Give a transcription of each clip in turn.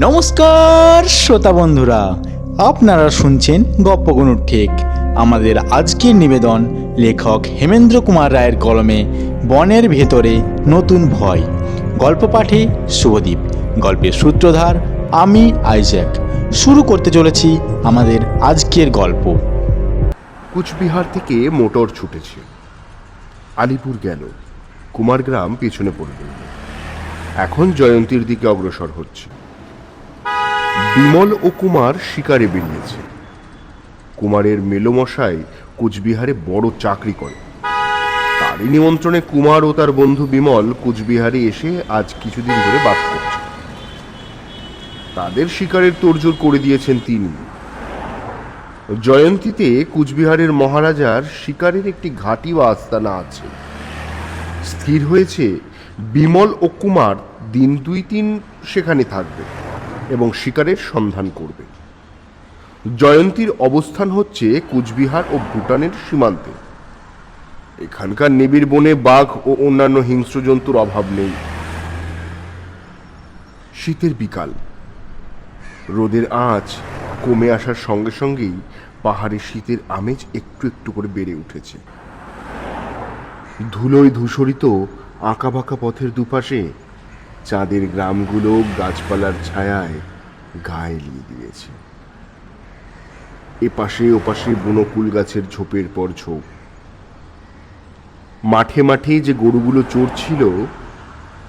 নমস্কার, শ্রোতা বন্ধুরা। আপনারা শুনছেন গপ্পগুনুর ঠিক। আমাদের আজকের নিবেদন লেখক হেমেন্দ্র কুমার রায়ের কলমে বনের ভেতরে নতুন ভয়। গল্প পাঠে শুভদীপ, গল্পের সূত্রধার আমি আইজ্যাক। শুরু করতে চলেছি আমাদের আজকের গল্প। কুচবিহার থেকে মোটর ছুটেছে। আলিপুর গেল। কুমারগ্রাম পেছনে পড়ে এখন জয়ন্তীর দিকে অগ্রসর হচ্ছে। বিমল ও কুমার শিকারে বেরিয়েছে। কুমারের মেলোমশাই কুচবিহারে বড় চাকরি করে। তারই নিমন্ত্রণে কুমার ও তার বন্ধু বিমল কুচবিহারে এসে আজ কিছুদিন ধরে বাস করছে। তাদের শিকারের তোড়জোড় করে দিয়েছেন তিনি। জয়ন্তীতে কুচবিহারের মহারাজার শিকারের একটি ঘাঁটি বা আস্তানা আছে। স্থির হয়েছে, বিমল ও কুমার দিন দুই তিন সেখানে থাকবে এবং শিকারের সন্ধান করবে। জয়ন্তীর অবস্থান হচ্ছে কুচবিহার ও ভুটানের সীমান্তে। এখানকার নিবিড় বনে বাঘ ও অন্যান্য হিংস্র জন্তুর অভাব নেই। শীতের বিকাল। রোদের আঁচ কমে আসার সঙ্গে সঙ্গেই পাহাড়ে শীতের আমেজ একটু একটু করে বেড়ে উঠেছে। ধুলোয় ধূসরিত আঁকাবাঁকা পথের দুপাশে চাঁদের গ্রামগুলো গাছপালার ছায়ায় গায়ে লিয়ে দিয়েছে। এপাশে ওপাশে বুনো কুল গাছের ঝোপের পর ঝোপ। মাঠে মাঠে যে গরুগুলো চড়ছিল,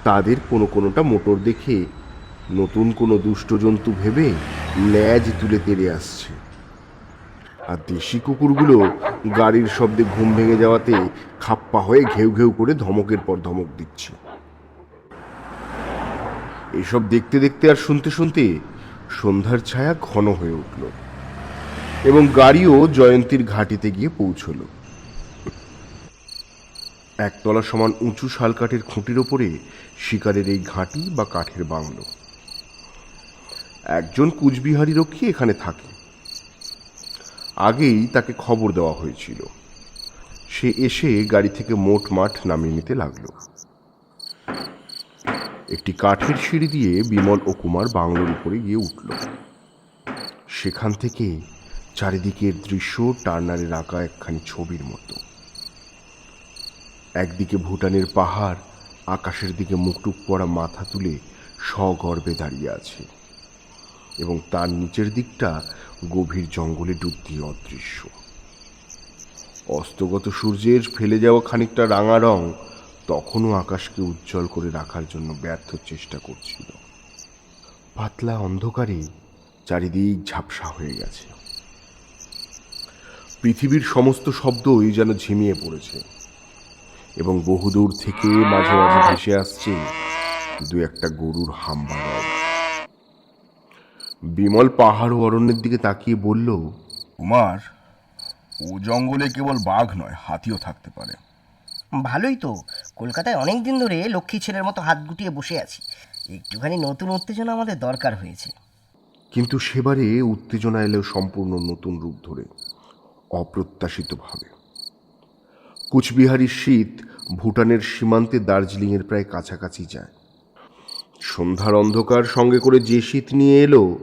তাদের কোনো কোনোটা মোটর দেখে নতুন কোনো দুষ্ট জন্তু ভেবে ল্যাজ তুলে তেড়ে আসছে। আর দেশি কুকুরগুলো গাড়ির শব্দে ঘুম ভেঙে যাওয়াতে খাপ্পা হয়ে ঘেউ ঘেউ করে ধমকের পর ধমক দিচ্ছে। এসব দেখতে দেখতে আর শুনতে শুনতে সন্ধ্যার ছায়া ঘন হয়ে উঠল এবং গাড়িও জয়ন্তীর ঘাটিতে গিয়ে পৌঁছলো। একতলা সমান উঁচু শালকাঠের খুঁটির ওপরে শিকারের এই ঘাঁটি বা কাঠের বাংলো একজন কুচবিহারি রক্ষী এখানে থাকে। আগেই তাকে খবর দেওয়া হয়েছিল। সে এসে গাড়ি থেকে মোট মাঠ নামিয়ে নিতে লাগল। একটি কাঠের সিঁড়ি দিয়ে বিমল ও কুমার বাংলোর উপরে গিয়ে উঠল। সেখান থেকে চারিদিকের দৃশ্য টার্নারের আঁকা একখানি ছবির মতো। একদিকে ভুটানের পাহাড়, আকাশের দিকে মুখটুক পড়া মাথা তুলে সগর্বে দাঁড়িয়ে আছে এবং তার নিচের দিকটা গভীর জঙ্গলে ডুব দিয়ে অদৃশ্য। অস্তগত সূর্যের ফেলে যাওয়া খানিকটা রাঙা রং তখনও আকাশকে উজ্জ্বল করে রাখার জন্য ব্যর্থ চেষ্টা করছিল। পাতলা অন্ধকারে চারিদিক ঝাপসা হয়ে গেছে। পৃথিবীর সমস্ত শব্দই যেন ঝিমিয়ে পড়েছে এবং বহুদূর থেকে মাঝে মাঝে ভেসে আসছে দু একটা গরুর হাম্বা বিমল পাহাড় ও অরণ্যের দিকে তাকিয়ে বলল, কুমার, ও জঙ্গলে কেবল বাঘ নয়, হাতিও থাকতে পারে। ভালোই তো। কলকাতায় অনেক দিন ধরে লক্ষ্মী ছেলের মতো হাত গুটিয়ে বসে আছি। একটুখানি নতুন উত্তেজনা আমাদের দরকার হয়েছে। কিন্তু সেবারে উত্তেজনা এলেও সম্পূর্ণ নতুন রূপ ধরে, অপ্রত্যাশিতভাবে। কুচবিহারের শীত ভুটানের সীমান্তে দার্জিলিংয়ের প্রায় কাছাকাছি যায়। সন্ধ্যার অন্ধকার সঙ্গে করে যে শীত নিয়ে এলো,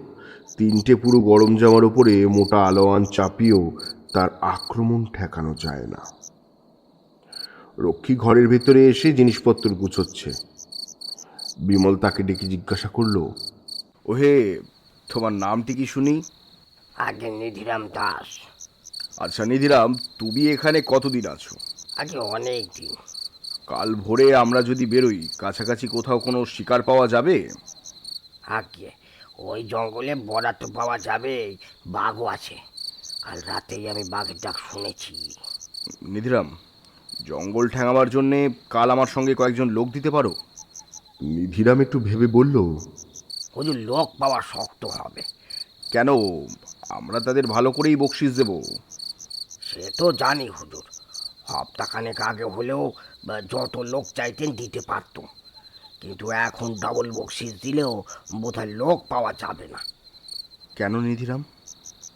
তিনটে পুরো গরম জামার উপরে মোটা আলোয়ান চাপিয়েও তার আক্রমণ ঠেকানো যায় না। রক্ষী ঘরের ভেতরে এসে জিনিসপত্র গুছোচ্ছে। বিমল তাকে ডেকে জিজ্ঞাসা করল ওহে তোমার নামটি কি শুনি? আগে নিধিরাম দাস। আচ্ছা নিধিরাম তুমি এখানে কতদিন আছো? আগে অনেক দিন। কাল ভোরে আমরা যদি বেরোই কাছাকাছি কোথাও কোনো শিকার পাওয়া যাবে? আগে ওই জঙ্গলে বরাত পাওয়া যাবে বাঘও আছে। কাল রাতেই আমি বাঘের ডাক শুনেছি। নিধিরাম জঙ্গল ঠেঙাবার জন্যে কাল আমার সঙ্গে কয়েকজন লোক দিতে পারো? নিধিরাম একটু ভেবে বলল হুজুর লোক পাওয়া শক্ত হবে। কেন? আমরা তাদের ভালো করেই বকশিস দেব। সে তো জানি হুজুর। হপ্তাখানেক আগে হলেও যত লোক চাইতেন দিতে পারতো। কিন্তু এখন ডাবল বকশিস দিলেও বোধহয় লোক পাওয়া যাবে না। কেন নিধিরাম?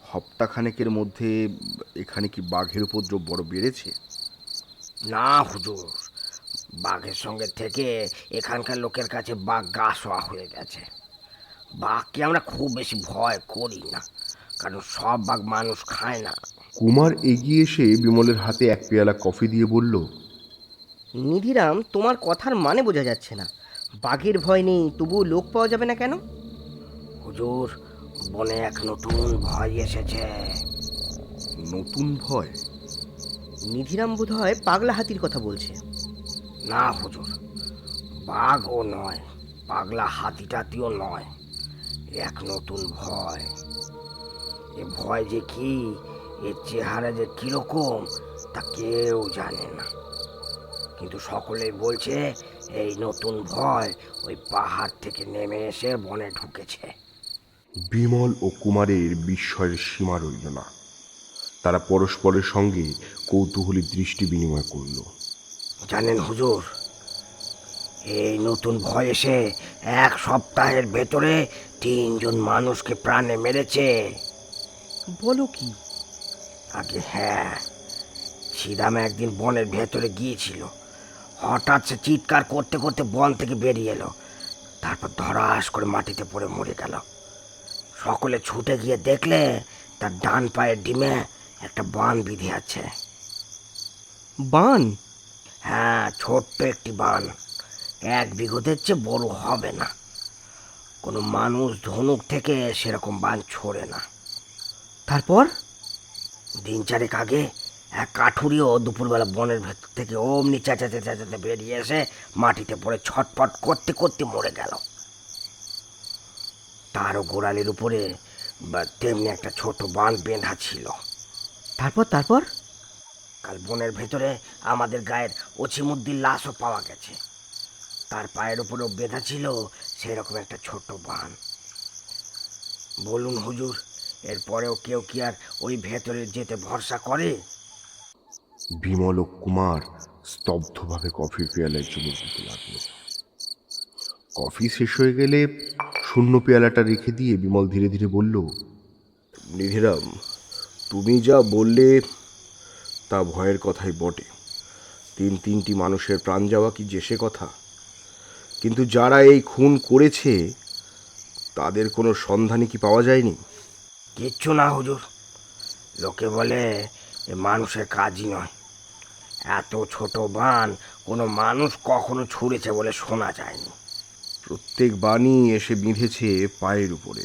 হপ্তাখানেকের মধ্যে এখানে কি বাঘের উপদ্রব বড় বেড়েছে? না হুজুর। বাঘের সঙ্গে থেকে এখানকার লোকের কাছে বাঘ গা শোয়া হয়ে গেছে। বাঘকে আমরা খুব বেশি ভয় করি না কারণ সব বাঘ মানুষ খায় না। কুমার এগিয়ে এসে বিমলের হাতে এক পেয়ালা কফি দিয়ে বলল নিধিরাম তোমার কথার মানে বোঝা যাচ্ছে না। বাঘের ভয় নেই তবুও লোক পাওয়া যাবে না কেন? হুজুর বনে এক নতুন ভয় এসেছে। নতুন ভয়? নিধিরাম বোধ হয় পাগলা হাতির কথা বলছে। না হুজুর বাঘ ও নয় পাগলা হাতি টাতিও নয় এক নতুন ভয়। এ ভয় যে কি এর চেহারা যে কীরকম তা কেউ জানে না। কিন্তু সকলেই বলছে এই নতুন ভয় ওই পাহাড় থেকে নেমে এসে বনে ঢুকেছে। বিমল ও কুমারের বিস্ময়ের সীমা রইল না। তারা পরস্পরের সঙ্গে কৌতূহলী দৃষ্টি বিনিময় করল। জানেন হুজুর এই নতুন ভয় এসে এক সপ্তাহের ভেতরে তিনজন মানুষকে প্রাণে মেরেছে। বলো কি? আগে হ্যাঁ ছিদাম একদিন বনের ভেতরে গিয়েছিল। হঠাৎ সে চিৎকার করতে করতে বন থেকে বেরিয়ে এলো। তারপর ধরাস করে মাটিতে পড়ে মরে গেল। সকলে ছুটে গিয়ে দেখলে তার ডান পায়ের ডিমে একটা বান বিধে আছে। বান? হ্যাঁ ছোট্ট একটি বান। এক বিঘতের চেয়ে বড় হবে না। কোনো মানুষ ধনুক থেকে সেরকম বান ছোড়ে না। তারপর? দিন চারেক আগে এক কাঠুরিও দুপুরবেলা বনের ভেতর থেকে অমনি চেঁচাতে চেঁচাতে বেরিয়ে এসে মাটিতে পড়ে ছটফট করতে করতে মরে গেল। তারও গোড়ালির উপরে তেমনি একটা ছোট বান বেঁধা ছিল। তারপর তারপর? কাল বনের ভেতরে আমাদের গায়ের অছিমুদ্দির লাশও পাওয়া গেছে। তার পায়ের উপরেও বেঁধা ছিল সেরকম একটা ছোট্ট বান। বলুন হুজুর এরপরেও কেউ কি আর ওই ভেতরে যেতে ভরসা করে? বিমল ও কুমার স্তব্ধভাবে কফির পেয়ালায় চুমুক দিতে লাগল। কফি শেষ হয়ে গেলে শূন্য পেয়ালাটা রেখে দিয়ে বিমল ধীরে ধীরে বলল নিধিরাম তুমি যা বললে তা ভয়ের কথাই বটে। তিন তিনটি মানুষের প্রাণ যাওয়া কি যে সে কথা? কিন্তু যারা এই খুন করেছে তাদের কোনো সন্ধানই কি পাওয়া যায়নি? কিচ্ছু না হুজুর। লোকে বলে এ মানুষের কাজই নয়। এত ছোট বান কোনো মানুষ কখনো ছুঁড়েছে বলে শোনা যায়নি। প্রত্যেক বাণী এসে বিঁধেছে পায়ের উপরে।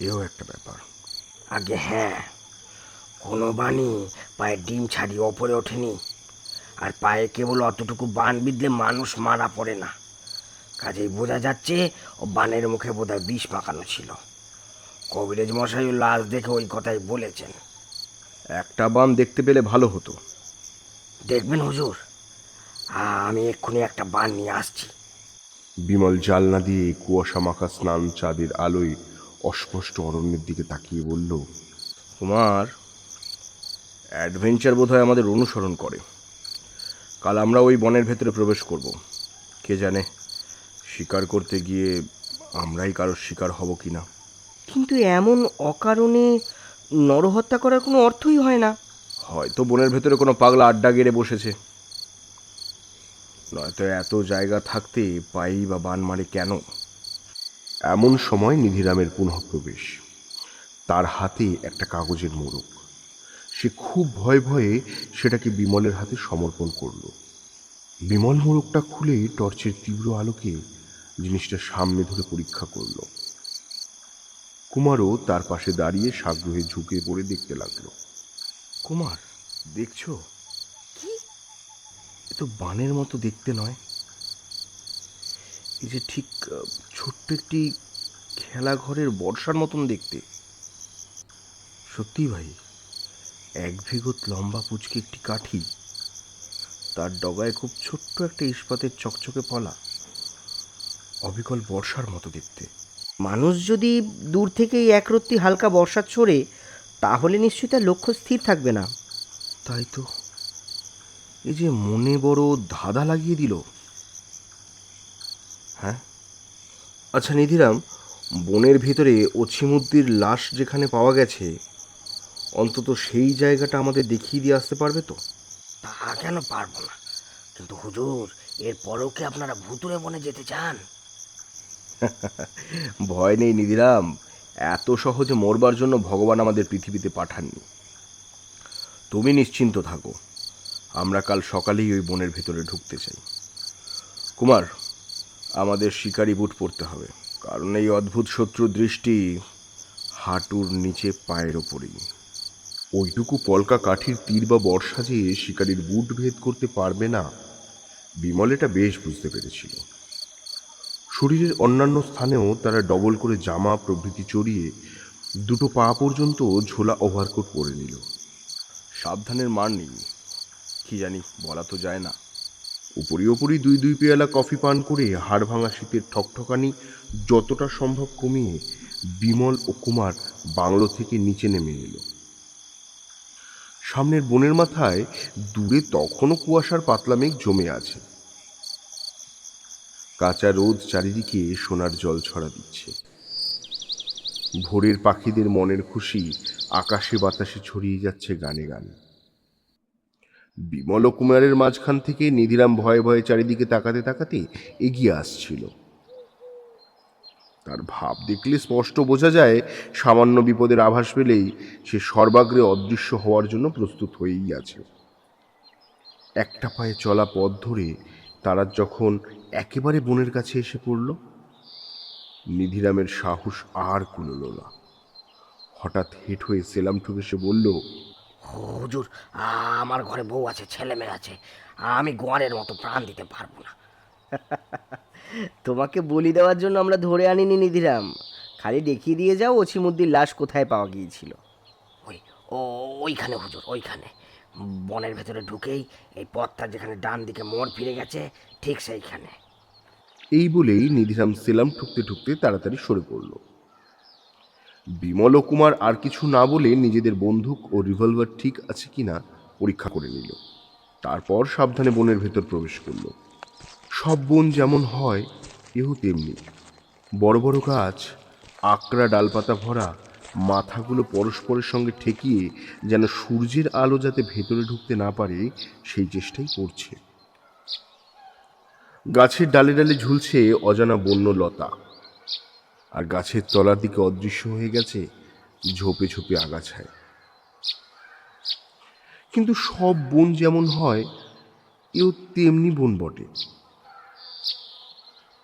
এও একটা ব্যাপার। আগে হ্যাঁ কোনো বানই পায়ে ডিম ছাড়িয়ে ওপরে ওঠেনি। আর পায়ে কেবল অতটুকু বান বিঁধলে মানুষ মারা পড়ে না। কাজেই বোঝা যাচ্ছে ও বানের মুখে বোধহয় বিষ মাখানো ছিল। কবিরাজ মশাইও লাশ দেখে ওই কথাই বলেছেন। একটা বান দেখতে পেলে ভালো হতো। দেখবেন হুজুর? আমি এক্ষুনি একটা বান নিয়ে আসছি। বিমল জালনা দিয়ে কুয়াশা মাখা স্নান চাঁদের আলোয় অস্পষ্ট অরণ্যের দিকে তাকিয়ে বলল কুমার অ্যাডভেঞ্চার বোধহয় আমাদের অনুসরণ করে। কাল আমরা ওই বনের ভেতরে প্রবেশ করব। কে জানে শিকার করতে গিয়ে আমরাই কারোর শিকার হব কি না কিন্তু এমন অকারণে নরহত্যা করার কোনো অর্থই হয় না। হয়তো বনের ভেতরে কোনো পাগলা আড্ডা গেড়ে বসেছে। নয়তো এত জায়গা থাকতে পাই বা বান মারে কেন? এমন সময় নিধিরামের পুনঃপ্রবেশ। তার হাতে একটা কাগজের মোড়ক। সে খুব ভয়ে ভয়ে সেটাকে বিমলের হাতে সমর্পণ করল। বিমল মোড়কটা খুলে টর্চের তীব্র আলোকে জিনিসটা সামনে ধরে পরীক্ষা করল। কুমারও তার পাশে দাঁড়িয়ে সাগ্রহে ঝুঁকে পড়ে দেখতে লাগল। কুমার দেখছ? এ তো বানের মতো দেখতে নয়। এই যে ঠিক ছোট্ট একটি খেলাঘরের বর্ষার মতন দেখতে। সত্যি ভাই এক ভিগত লম্বা পুচকে একটি কাঠি। তার ডগায় খুব ছোট্ট একটা ইস্পাতের চকচকে পলা। অবিকল বর্ষার মতো দেখতে। মানুষ যদি দূর থেকেই একরত্তি হালকা বর্ষা ছোড়ে তাহলে নিশ্চয়ই তার লক্ষ্য স্থির থাকবে না। তাই তো। এই যে মনে বড় ধাঁধা লাগিয়ে দিল। হ্যাঁ? আচ্ছা নিধিরাম বনের ভিতরে অছিমুদ্দির লাশ যেখানে পাওয়া গেছে অন্তত সেই জায়গাটা আমাদের দেখিয়ে দিয়ে আসতে পারবে তো? তা কেন পারব না? কিন্তু হুজুর এর পরেও কি আপনারা ভুতুরে বনে যেতে চান? ভয় নেই নিধিরাম। এত সহজে মরবার জন্য ভগবান আমাদের পৃথিবীতে পাঠাননি। তুমি নিশ্চিন্ত থাকো। আমরা কাল সকালেই ওই বনের ভেতরে ঢুকতে চাই। কুমার আমাদের শিকারি বুট পরতে হবে। কারণ এই অদ্ভুত শত্রু দৃষ্টি হাঁটুর নিচে পায়ের ওপরেই। ওইটুকু পলকা কাঠির তীর বা বর্ষা যে শিকারীর বুট ভেদ করতে পারবে না বিমল এটা বেশ বুঝতে পেরেছিল। শরীরের অন্যান্য স্থানেও তারা ডবল করে জামা প্রভৃতি চড়িয়ে দুটো পা পর্যন্ত ঝোলা ওভারকোট পরে নিল। সাবধানের মার নেই কি জানি বলা তো যায় না। উপরি উপরি দুই দুই পেয়ালা কফি পান করে হাড় ভাঙা শীতের ঠকঠকানি যতটা সম্ভব কমিয়ে বিমল ও কুমার বাংলো থেকে নিচে নেমে এলো। সামনের বনের মাথায় দূরে তখনও কুয়াশার পাতলা মেঘ জমে আছে। কাঁচা রোদ চারিদিকে সোনার জল ছড়া দিচ্ছে। ভোরের পাখিদের মনের খুশি আকাশে বাতাসে ছড়িয়ে যাচ্ছে গানে গানে। বিমল কুমারের মাঝখান থেকে নিধিরাম ভয়ে ভয়ে চারিদিকে তাকাতে তাকাতে এগিয়ে আসছিল। তার ভাব দেখলে স্পষ্ট বোঝা যায়, সামান্য বিপদের আভাস পেলেই সে সর্বাগ্রে অদৃশ্য হওয়ার জন্য প্রস্তুত হয়েই আছে। একটা পায়ে চলা পথ ধরে তারা যখন একেবারে বনের কাছে এসে পড়ল, নিধিরামের সাহস আর কুলল না। হঠাৎ হেঁট হয়ে সেলাম ঠুকে সে বলল, হুজুর, আমার ঘরে বউ আছে ছেলে মেয়ে আছে। আমি গোয়ারের মতো প্রাণ দিতে পারব না। তোমাকে বলি দেওয়ার জন্য আমরা ধরে আনিনি নিধিরাম। খালি দেখিয়ে দিয়ে যাও অছিমুদ্দির লাশ কোথায় পাওয়া গিয়েছিল। ওই ও ওইখানে হুজুর ওইখানে। বনের ভেতরে ঢুকেই এই পথটা যেখানে ডান দিকে মোড় ফিরে গেছে ঠিক সেইখানে। এই বলেই নিধিরাম সেলাম ঠুকতে ঠুকতে তাড়াতাড়ি সরে পড়ল। বিমল ও কুমার আর কিছু না বলে নিজেদের বন্দুক ও রিভলভার ঠিক আছে কিনা পরীক্ষা করে নিল। তারপর সাবধানে বনের ভেতর প্রবেশ করল। সব বন যেমন হয়, এও তেমনি। বড় বড় গাছ, আকড়া ডালপাতা ভরা, মাথাগুলো পরস্পরের সঙ্গে ঠেকিয়ে যেন সূর্যের আলো যাতে ভেতরে ঢুকতে না পারে, সেই চেষ্টাই করছে। গাছের ডালে ডালে ঝুলছে অজানা বন্য লতা আর গাছের তলার দিকে অদৃশ্য হয়ে গেছে ঝোপে ঝোপে আগাছায়। কিন্তু সব বন যেমন হয়, এও তেমনি বন বটে।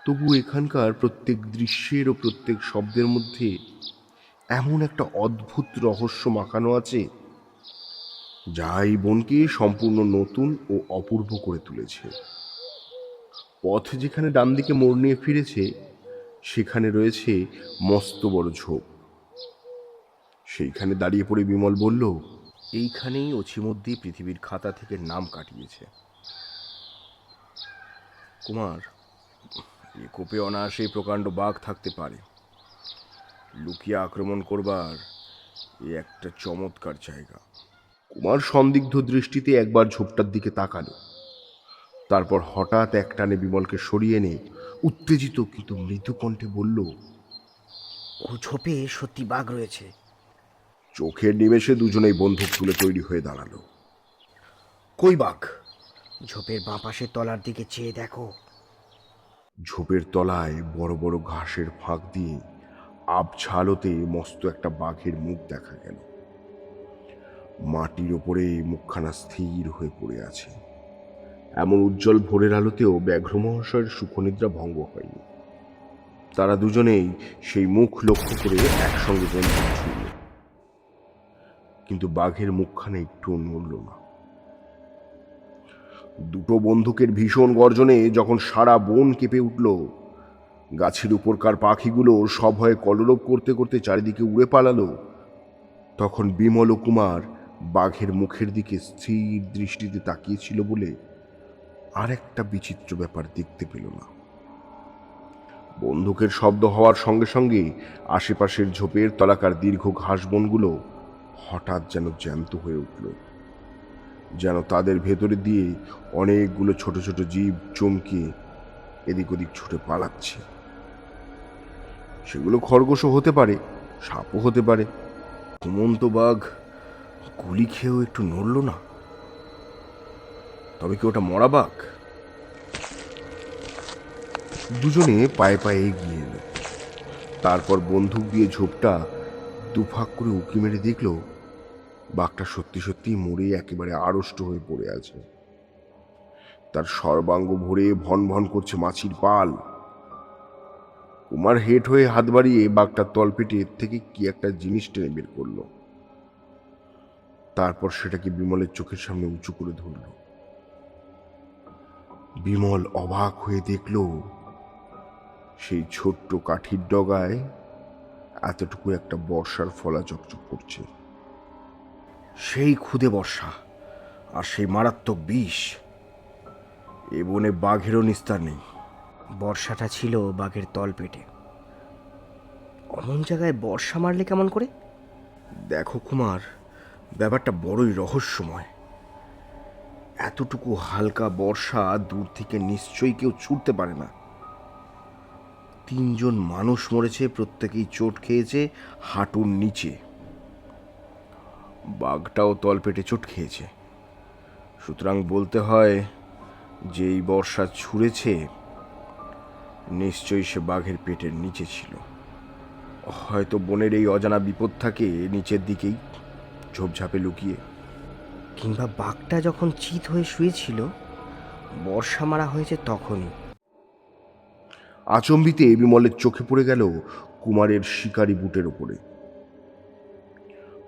তবু এখানকার প্রত্যেক দৃশ্যের ও প্রত্যেক শব্দের মধ্যে এমন একটা অদ্ভুত রহস্য মাখানো আছে, যা এই বনকে সম্পূর্ণ নতুন ও অপূর্ব করে তুলেছে। পথ যেখানে ডান দিকে মোড় নিয়ে ফিরেছে, সেখানে রয়েছে মস্ত বড় ঝোপ। সেইখানে দাঁড়িয়ে পড়ে বিমল বলল, এইখানেই অছিমদ্দি পৃথিবীর খাতা থেকে নাম কাটিয়েছে। কুমার এ কোপে অনায়াসেই প্রকাণ্ড বাঘ থাকতে পারে। লুকিয়ে আক্রমণ করবার এ একটা চমৎকার জায়গা। কুমার সন্দিগ্ধ দৃষ্টিতে একবার ঝোপটার দিকে তাকালো। তারপর হঠাৎ একটানে বিমলকে সরিয়ে এনে উত্তেজিত কিন্তু মৃদু কণ্ঠে বলল ও ঝোপে সত্যি বাঘ রয়েছে। চোখের নিমেষে দুজনেই বন্দুক তুলে তৈরি হয়ে দাঁড়াল। কই বাঘ? ঝোপের বাঁ পাশের তলার দিকে চেয়ে দেখো। ঝোপের তলায় বড় বড় ঘাসের ফাঁক দিয়ে আবছালোতে মস্ত একটা বাঘের মুখ দেখা গেল। মাটির ওপরে মুখখানা স্থির হয়ে পড়ে আছে। এমন উজ্জ্বল ভোরের আলোতেও ব্যাঘ্র মহাশয়ের সুখনিদ্রা ভঙ্গ হয়নি। তারা দুজনেই সেই মুখ লক্ষ্য করে একসঙ্গে বন্দুক ছুড়ল। কিন্তু বাঘের মুখখানা একটু নড়ল না। দুটো বন্দুকের ভীষণ গর্জনে যখন সারা বন কেঁপে উঠল, গাছের উপরকার পাখিগুলো সভয়ে কলরব করতে করতে চারিদিকে উড়ে পালালো, তখন বিমল কুমার বাঘের মুখের দিকে স্থির দৃষ্টিতে তাকিয়েছিল বলে আর একটা বিচিত্র ব্যাপার দেখতে পেল না। বন্দুকের শব্দ হওয়ার সঙ্গে সঙ্গে আশেপাশের ঝোপের তলাকার দীর্ঘ ঘাস বনগুলো হঠাৎ যেন জ্যান্ত হয়ে উঠল। যেন তাদের ভেতরে দিয়ে অনেকগুলো ছোট ছোট জীব চমকে এদিক ওদিক ছুটে পালাচ্ছে। সেগুলো খরগোশও হতে পারে, সাপও হতে পারে। ঘুমন্ত বাঘ গুলি খেয়েও একটু নড়ল না। তবে কি ওটা মরা বাঘ? দুজনে পায়ে পায়ে এগিয়ে এলো। তারপর বন্দুক দিয়ে ঝোপটা দুফাক করে উকি মেরে দেখল বাঘটা সত্যি সত্যি মরে একেবারে আড়ষ্ট হয়ে পড়ে আছে। তার সর্বাঙ্গ ভরে ভন ভন করছে মাছির পাল। কুমার হেট হয়ে হাত বাড়িয়ে বাঘটার তলপেটে এর থেকে কি একটা জিনিস টেনে বের করল। তারপর সেটাকে বিমলের চোখের সামনে উঁচু করে ধরল। বিমল অবাক হয়ে দেখল, সেই ছোট্ট কাঠির ডগায় এতটুকু একটা বর্ষার ফলা চকচক করছে। সেই খুদে বর্ষা আর সেই মারাত্মক বিষ। এ বনে বাঘেরও নিস্তার নেই। বর্ষাটা ছিল বাঘের তল পেটে। অমন জায়গায় বর্ষা মারলে কেমন করে? দেখো কুমার ব্যাপারটা বড়ই রহস্যময়। এতটুকু হালকা বর্ষা দূর থেকে নিশ্চয়ই কেউ ছুটতে পারে না। তিনজন মানুষ মরেছে প্রত্যেকেই চোট খেয়েছে হাঁটুর নিচে। বাঘটাও তলপেটে চোট খেয়েছে। সুতরাং বলতে হয় যে এই বর্ষা ছুঁড়েছে নিশ্চয়ই সে বাঘের পেটের নিচে ছিল। হয়তো বনের এই অজানা বিপদ থাকে নিচের দিকেই ঝোপঝাপে লুকিয়ে। কিংবা বাঘটা যখন চিত হয়ে শুয়েছিল বর্ষা মারা হয়েছে তখনই। আচম্বিতে বিমলের চোখে পড়ে গেল কুমারের শিকারি বুটের ওপরে।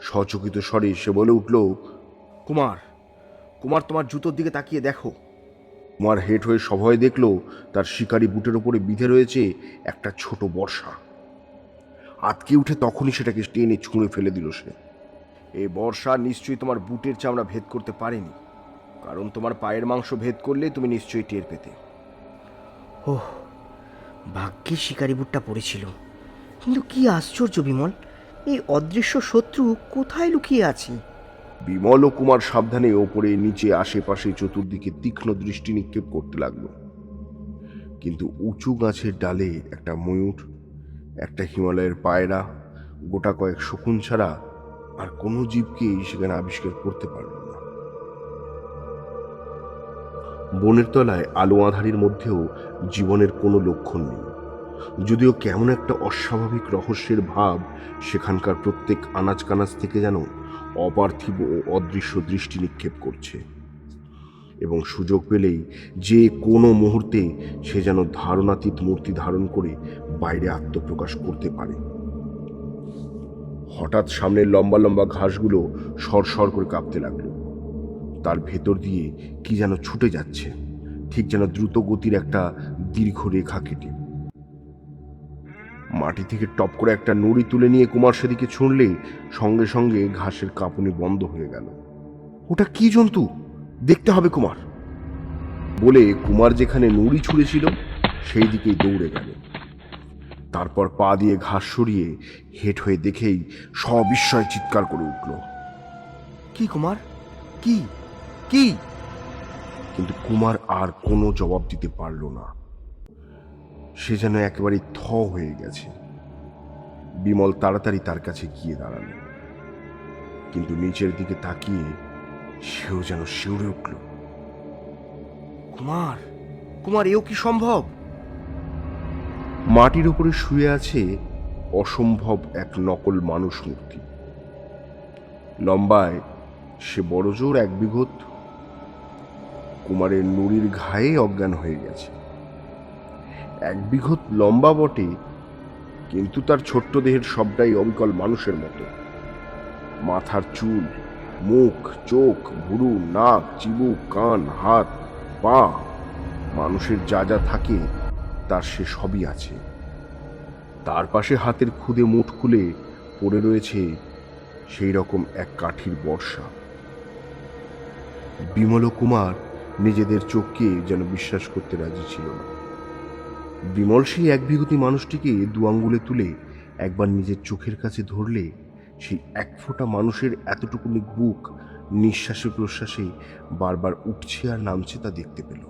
সচকিত স্বরে সে বলে উঠল, কুমার কুমার তোমার জুতোর দিকে তাকিয়ে দেখো। কুমার হেট হয়ে সভয়ে দেখল, তার শিকারি বুটের ওপরে বিধে রয়েছে একটা ছোট বর্ষা। আতকে উঠে তখনই সেটাকে টেনে ছুঁড়ে ফেলে দিল সে। এই বর্ষা, নিশ্চয়ই তোমার বুটের চামড়া ভেদ করতে পারেনি। কারণ তোমার পায়ের মাংস ভেদ করলে তুমি নিশ্চয়ই টের পেতে। ওহ, ভাগ্যে শিকারি বুটটা পড়েছিল। কিন্তু কি আশ্চর্য বিমল এই অদৃশ্য শত্রু কোথায় লুকিয়ে আছে? বিমল ও কুমার সাবধানে ওপরে, নিচে, আশেপাশে চতুর্দিকে তীক্ষ্ণ দৃষ্টি নিক্ষেপ করতে লাগল। কিন্তু উঁচু গাছের ডালে একটা ময়ূর, একটা হিমালয়ের পায়রা, গোটা কয়েক শকুন ছাড়া আর কোনো জীবকেই সেখানে আবিষ্কার করতে পারল না। বনের তলায় আলো আধারির মধ্যেও জীবনের কোনো লক্ষণ নেই। যদিও কেমন একটা অস্বাভাবিক রহস্যের ভাব সেখানকার প্রত্যেক আনাজ কানাজ থেকে যেন অপার্থিব ও অদৃশ্য দৃষ্টি নিক্ষেপ করছে। এবং সুযোগ পেলেই যে কোনো মুহূর্তে সে যেন ধারণাতীত মূর্তি ধারণ করে বাইরে আত্মপ্রকাশ করতে পারে। হঠাৎ সামনের লম্বা লম্বা ঘাসগুলো সরসর করে কাঁপতে লাগল। তার ভেতর দিয়ে কি যেন ছুটে যাচ্ছে, ঠিক যেন দ্রুত গতির একটা দীর্ঘ রেখা কেটে। মাটি থেকে টপ করে একটা নুড়ি তুলে নিয়ে কুমার সেদিকে ছুঁড়লে সঙ্গে সঙ্গে ঘাসের কাঁপুনি বন্ধ হয়ে গেল। ওটা কি জন্তু? দেখতে হবে কুমার। বলে কুমার যেখানে নুড়ি ছুঁড়েছিল সেই দিকেই দৌড়ে গেল। তারপর পা দিয়ে ঘাস সরিয়ে হেট হয়ে দেখেই সবিস্ময় চিৎকার করে উঠল। কি কুমার? কি? কি? কিন্তু কুমার আর কোনো জবাব দিতে পারল না। সে যেন একেবারে থ হয়ে গেছে। বিমল তাড়াতাড়ি তার কাছে গিয়ে দাঁড়াল। কিন্তু নিচের দিকে তাকিয়ে সেও যেন শিউরে উঠল। কুমার কুমার এও কি সম্ভব? মাটির উপরে শুয়ে আছে অসম্ভব এক নকল মানুষ মূর্তি। লম্বায় সে বড়জোর এক বিঘত কুমারের নুড়ির ঘায়ে অজ্ঞান হয়ে গেছে। এক বিঘত লম্বা বটে, কিন্তু তার ছোট্ট দেহের সবটাই অবিকল মানুষের মতো। মাথার চুল, মুখ, চোখ ভুরু নাক, চিবুক, কান, হাত, পা, মানুষের যা যা থাকে, তার সে সবই আছে। তার পাশে হাতের খুদে মুঠ খুলে পড়ে রয়েছে সেই রকম এক কাঠির বর্ষা। বিমল কুমার নিজেদের চোখকে যেন বিশ্বাস করতে রাজি ছিল না। বিমল সেই এক বিগতি মানুষটিকে দু আঙ্গুলে তুলে একবার নিজের চোখের কাছে ধরলে সেই এক ফোঁটা মানুষের এতটুকুনি বুক নিঃশ্বাসে প্রশ্বাসে বারবার উঠছে আর নামছে তা দেখতে পেল।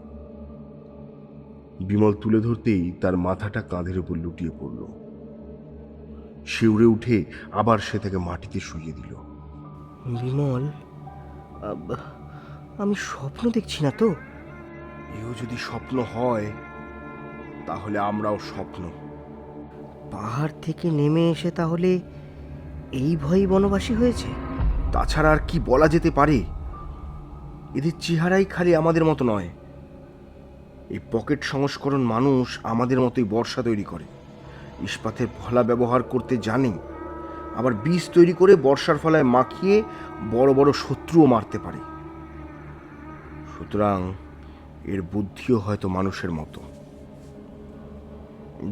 বিমল তুলে ধরতেই তার মাথাটা কাঁধের উপর লুটিয়ে পড়ল। শিউরে উঠে আবার সে তাকে মাটিতে শুইয়ে দিল। বিমল আমি স্বপ্ন দেখছি না তো? এও যদি স্বপ্ন হয় তাহলে আমরাও স্বপ্ন। পাহাড় থেকে নেমে এসে তাহলে এই ভয়েই বনবাসী হয়েছে? তাছাড়া আর কি বলা যেতে পারে? এদের চেহারাই খালি আমাদের মতো নয়। এই পকেট সংস্করণ মানুষ আমাদের মতোই বর্ষা তৈরি করে। ইস্পাতের ফলা ব্যবহার করতে জানে। আবার বীজ তৈরি করে বর্ষার ফলায় মাখিয়ে বড় বড় শত্রুও মারতে পারে। সুতরাং এর বুদ্ধিও হয়তো মানুষের মতো।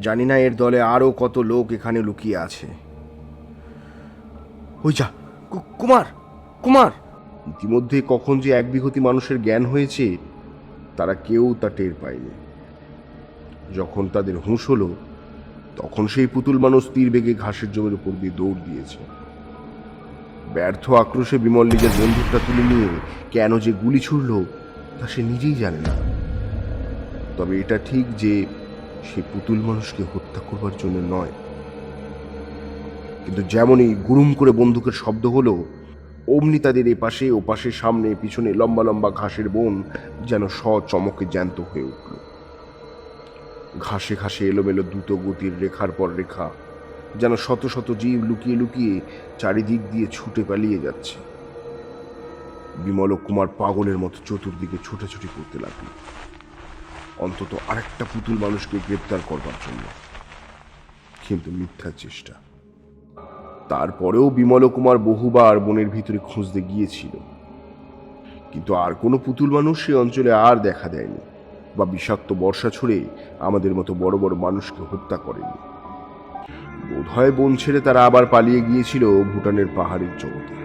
জানি না এর দলে আরও কত লোক এখানে লুকিয়ে আছে। ওই যা কুমার কুমার! ইতিমধ্যে কখন যে এক বিঘতি মানুষের জ্ঞান হয়েছে, তারা কেউ তা টের পায়নি। যখন তাদের হুঁশ হলো, তখন সেই পুতুল মানুষ তীর বেগে ঘাসের জমির উপর দিয়ে দৌড় দিয়েছে। ব্যর্থ আক্রোশে বিমল নিজের বন্দুকটা তুলে নিয়ে কেন যে গুলি ছুড়ল, তা সে নিজেই জানে না। তবে এটা ঠিক যে সে পুতুল মানুষকে হত্যা করবার জন্য নয়। কিন্তু যেমনই গুরুম করে বন্দুকের শব্দ হলো, অমনি তাদের এপাশে ওপাশে সামনে পিছনে লম্বা লম্বা ঘাসের বন যেন স চমকে জ্যান্ত হয়ে উঠল। ঘাসে ঘাসে এলোমেলো দ্রুত গতির রেখার পর রেখা যেন শত শত জীব লুকিয়ে লুকিয়ে চারিদিক দিয়ে ছুটে পালিয়ে যাচ্ছে। বিমল কুমার পাগলের মতো চতুর্দিকে ছুটাছুটি করতে লাগল। অন্তত আরেকটা পুতুল মানুষকে গ্রেপ্তার করবার জন্য। কিন্তু মিথ্যা চেষ্টা। তারপরেও বিমল কুমার বহুবার বনের ভিতরে খুঁজতে গিয়েছিল। কিন্তু আর কোনো পুতুল মানুষ সে অঞ্চলে আর দেখা দেয়নি বা বিষাক্ত বর্ষা ছুড়ে আমাদের মতো বড় বড় মানুষকে হত্যা করেনি। বোধহয় বন ছেড়ে তারা আবার পালিয়ে গিয়েছিল ভুটানের পাহাড়ের জগতে।